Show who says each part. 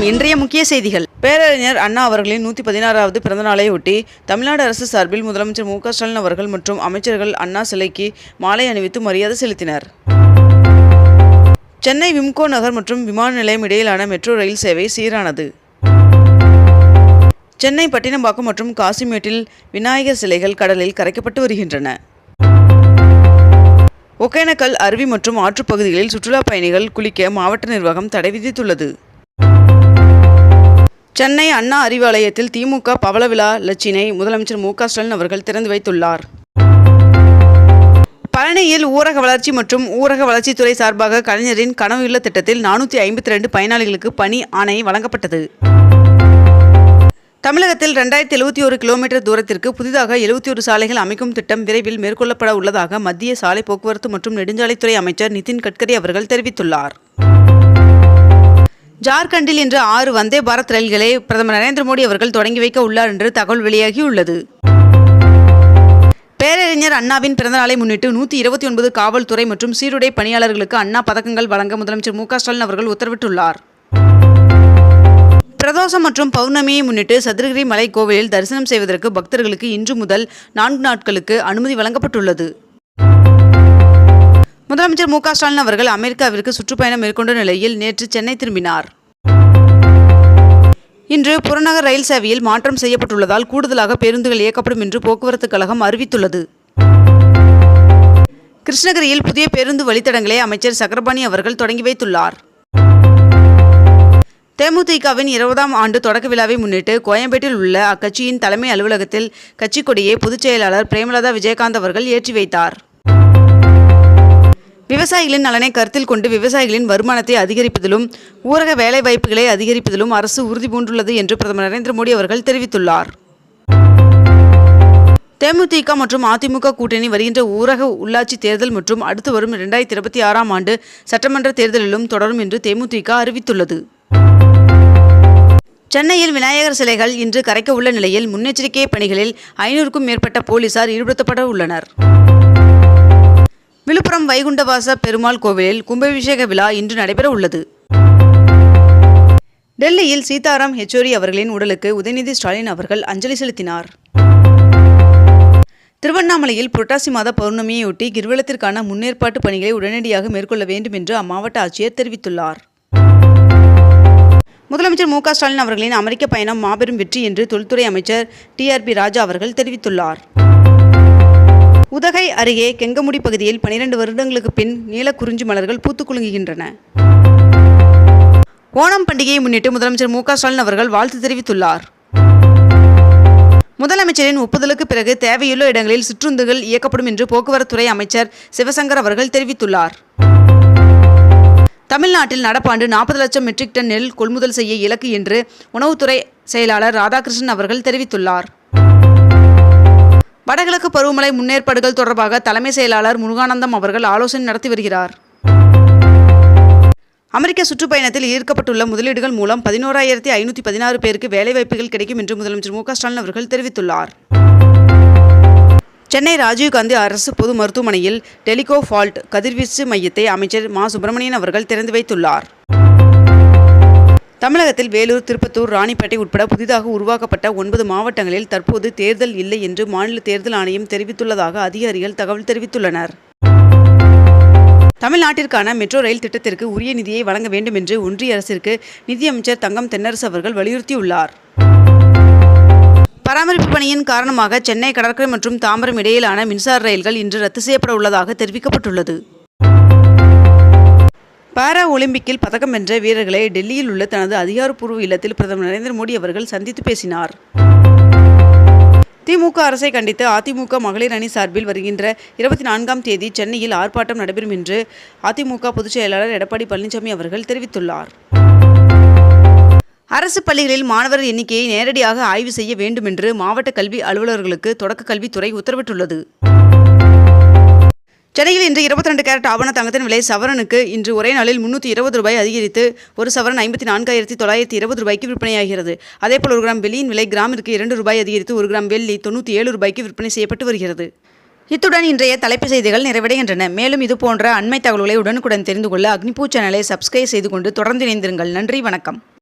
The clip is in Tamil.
Speaker 1: வணக்கம். இன்றைய முக்கிய செய்திகள். பேரறிஞர் அண்ணா அவர்களின் நூற்றி பதினாறாவது பிறந்தநாளையொட்டி தமிழ்நாடு அரசு சார்பில் முதலமைச்சர் மு ஸ்டாலின் அவர்கள் மற்றும் அமைச்சர்கள் அண்ணா சிலைக்கு மாலை அணிவித்து மரியாதை செலுத்தினர். சென்னை விம்கோ நகர் மற்றும் விமான நிலையம் இடையிலான மெட்ரோ ரயில் சேவை சீரானது. சென்னை பட்டினம்பாக்கம் மற்றும் காசிமேட்டில் விநாயகர் சிலைகள் கடலில் கரைக்கப்பட்டு வருகின்றன. ஒகேனக்கல் அருவி மற்றும் ஆற்றுப்பகுதிகளில் சுற்றுலா பயணிகள் குளிக்க மாவட்ட நிர்வாகம் தடை விதித்துள்ளது. சென்னை அண்ணா அறிவாலயத்தில் திமுக பவள விழா லட்சினை முதலமைச்சர் மு க ஸ்டாலின் அவர்கள் திறந்து வைத்துள்ளார். பழனியில் ஊரக வளர்ச்சி மற்றும் ஊரக வளர்ச்சித்துறை சார்பாக கலைஞரின் கனவு இல்ல திட்டத்தில் நானூற்றி ஐம்பத்தி ரெண்டு பயனாளிகளுக்கு பணி ஆணை வழங்கப்பட்டது. தமிழகத்தில் ரெண்டாயிரத்தி எழுபத்தி ஒரு கிலோமீட்டர் தூரத்திற்கு புதிதாக எழுபத்தி ஒரு சாலைகள் அமைக்கும் திட்டம் விரைவில் மேற்கொள்ளப்பட உள்ளதாக மத்திய சாலை போக்குவரத்து மற்றும் நெடுஞ்சாலைத்துறை அமைச்சர் நிதின் கட்கரி அவர்கள் தெரிவித்துள்ளார். ஜார்க்கண்டில் இன்று ஆறு வந்தே பாரத் ரயில்களை பிரதமர் நரேந்திர மோடி அவர்கள் தொடங்கி வைக்க உள்ளார் என்று தகவல் வெளியாகியுள்ளது. பேரறிஞர் அண்ணாவின் பிறந்தநாளை முன்னிட்டு நூற்றி இருபத்தி ஒன்பது காவல்துறை மற்றும் சீருடை பணியாளர்களுக்கு அண்ணா பதக்கங்கள் வழங்க முதலமைச்சர் மு ஸ்டாலின் அவர்கள் உத்தரவிட்டுள்ளார். பிரதோஷம் மற்றும் பௌர்ணமியை முன்னிட்டு சதுரகிரி மலை கோவிலில் தரிசனம் செய்வதற்கு பக்தர்களுக்கு இன்று முதல் நான்கு நாட்களுக்கு அனுமதி வழங்கப்பட்டுள்ளது. முதலமைச்சர் மு க ஸ்டாலின் அவர்கள் அமெரிக்காவிற்கு சுற்றுப்பயணம் மேற்கொண்ட நிலையில் நேற்று சென்னை திரும்பினார். இன்று புறநகர் ரயில் சேவையில் மாற்றம் செய்யப்பட்டுள்ளதால் கூடுதலாக பேருந்துகள் இயக்கப்படும் என்று போக்குவரத்து கழகம் அறிவித்துள்ளது. கிருஷ்ணகிரியில் புதிய பேருந்து வழித்தடங்களை அமைச்சர் சக்கரபாணி அவர்கள் தொடங்கி வைத்துள்ளார். தேமுதிகவின் இருபதாம் ஆண்டு தொடக்க விழாவை முன்னிட்டு கோயம்பேட்டில் உள்ள அக்கட்சியின் தலைமை அலுவலகத்தில் கட்சிக் கொடியை பொதுச் செயலாளர் பிரேமலதா விஜயகாந்த் அவர்கள் ஏற்றி வைத்தார். விவசாயிகளின் நலனை கருத்தில் கொண்டு விவசாயிகளின் வருமானத்தை அதிகரிப்பதிலும் ஊரக வேலைவாய்ப்புகளை அதிகரிப்பதிலும் அரசு உறுதிபூண்டுள்ளது என்று பிரதமர் நரேந்திர மோடி அவர்கள் தெரிவித்துள்ளார். தேமுதிக மற்றும் அதிமுக கூட்டணி வருகின்ற ஊரக உள்ளாட்சி தேர்தல் மற்றும் அடுத்து வரும் இரண்டாயிரத்தி இருபத்தி ஆறாம் ஆண்டு சட்டமன்ற தேர்தலிலும் தொடரும் என்று தேமுதிக அறிவித்துள்ளது. சென்னையில் விநாயகர் சிலைகள் இன்று கரைக்க உள்ள நிலையில் முன்னெச்சரிக்கை பணிகளில் ஐநூறுக்கும் மேற்பட்ட போலீசார் ஈடுபடுத்தப்பட உள்ளனர். விழுப்புரம் வைகுண்டவாச பெருமாள் கோவிலில் கும்பாபிஷேக விழா இன்று நடைபெற உள்ளது டெல்லியில் சீதாராம் ஹெச்சோரி அவர்களின் உடலுக்கு உதயநிதி ஸ்டாலின் அவர்கள் அஞ்சலி செலுத்தினார். திருவண்ணாமலையில் புரட்டாசி மாத பௌர்ணமியையொட்டி கிரிவலத்திற்கான முன்னேற்பாட்டு பணிகளை உடனடியாக மேற்கொள்ள வேண்டும் என்று அம்மாவட்ட ஆட்சியர் தெரிவித்துள்ளார். முதலமைச்சர் மு க ஸ்டாலின் அவர்களின் அமெரிக்க பயணம் மாபெரும் வெற்றி என்று தொல்துறை அமைச்சர் டிஆர்பி ராஜா அவர்கள் தெரிவித்துள்ளார். உதகை அருகே கெங்கமுடி பகுதியில் பனிரெண்டு வருடங்களுக்கு பின் நீலக்குறிஞ்சி மலர்கள் பூத்து குலுங்குகின்றன. ஓணம் பண்டிகையை முன்னிட்டு முதலமைச்சர் மு க ஸ்டாலின் அவர்கள் வாழ்த்து தெரிவித்துள்ளார். முதலமைச்சரின் ஒப்புதலுக்கு பிறகு தேவையுள்ள இடங்களில் சிற்றுந்துகள் இயக்கப்படும் என்று போக்குவரத்துறை அமைச்சர் சிவசங்கர் அவர்கள் தெரிவித்துள்ளார். தமிழ்நாட்டில் நடப்பாண்டு நாற்பது லட்சம் மெட்ரிக் டன் நெல் கொள்முதல் செய்ய இலக்கு என்று உணவுத்துறை செயலாளர் ராதாகிருஷ்ணன் அவர்கள் தெரிவித்துள்ளார். வடகிழக்கு பருவமழை முன்னேற்பாடுகள் தொடர்பாக தலைமை செயலாளர் முருகானந்தம் அவர்கள் ஆலோசனை நடத்தி வருகிறார். அமெரிக்க சுற்றுப்பயணத்தில் ஈர்க்கப்பட்டுள்ள முதலீடுகள் மூலம் பதினோராயிரத்தி ஐநூற்றி பதினாறு பேருக்கு வேலைவாய்ப்புகள் கிடைக்கும் என்று முதலமைச்சர் மு ஸ்டாலின் அவர்கள் தெரிவித்துள்ளார். சென்னை ராஜீவ்காந்தி அரசு பொது மருத்துவமனையில் டெலிகோ ஃபால்ட் கதிர்வீச்சு மையத்தை அமைச்சர் மா சுப்பிரமணியன் அவர்கள் திறந்து வைத்துள்ளார். தமிழகத்தில் வேலூர் திருப்பத்தூர் ராணிப்பேட்டை உட்பட புதிதாக உருவாக்கப்பட்ட ஒன்பது மாவட்டங்களில் தற்போது தேர்தல் இல்லை என்று மாநில தேர்தல் ஆணையம் தெரிவித்துள்ளதாக அதிகாரிகள் தகவல் தெரிவித்துள்ளனர். தமிழ்நாட்டிற்கான மெட்ரோ ரயில் திட்டத்திற்கு உரிய நிதியை வழங்க வேண்டும் என்று ஒன்றிய அரசிற்கு நிதியமைச்சர் தங்கம் தென்னரசு அவர்கள் வலியுறுத்தியுள்ளார். பராமரிப்பு பணியின் காரணமாக சென்னை கடற்கரை மற்றும் தாம்பரம் இடையிலான மின்சார ரயில்கள் இன்று ரத்து செய்யப்பட உள்ளதாக தெரிவிக்கப்பட்டுள்ளது. பாரா ஒலிம்பிக்கில் பதக்கம் வென்ற வீரர்களை டெல்லியில் உள்ள தனது அதிகாரப்பூர்வ இல்லத்தில் பிரதமர் நரேந்திர மோடி அவர்கள் சந்தித்து பேசினார். திமுக அரசை கண்டித்து அதிமுக மகளிர் அணி சார்பில் வருகின்ற இருபத்தி நான்காம் தேதி சென்னையில் ஆர்ப்பாட்டம் நடைபெறும் என்று அதிமுக பொதுச் செயலாளர் எடப்பாடி பழனிசாமி அவர்கள் தெரிவித்துள்ளார். அரசு பள்ளிகளில் மாணவர் எண்ணிக்கையை நேரடியாக ஆய்வு செய்ய வேண்டும் என்று மாவட்ட கல்வி அலுவலர்களுக்கு தொடக்க கல்வித்துறை உத்தரவிட்டுள்ளது. சென்னையில் இன்று இருபத்தி ரெண்டு கேரட் ஆவண தங்கத்தின் விலை சவரனுக்கு இன்று ஒரே நாளில் முன்னூற்றி இருபது ரூபாய் அதிகரித்து ஒரு சவரன் ஐம்பத்தி நான்காயிரத்தி தொள்ளாயிரத்தி இருபது ரூபாய்க்கு விற்பனையாகிறது. அதேபோல் ஒரு கிராம் வெள்ளியின் விலை கிராமிற்கு இரண்டு ரூபாய் அதிகரித்து ஒரு கிராம் வெள்ளி தொண்ணூற்றி ஏழு ரூபாய்க்கு விற்பனை செய்யப்பட்டு வருகிறது. இத்துடன் இன்றைய தலைப்பு செய்திகள் நிறைவடைகின்றன. மேலும் இது போன்ற அண்மை தகவல்களை உடனுக்குடன் தெரிந்து கொள்ள அக்னிபூ சேனலை சப்ஸ்கிரைப் செய்து கொண்டு தொடர்ந்து இணைந்திருங்கள். நன்றி வணக்கம்.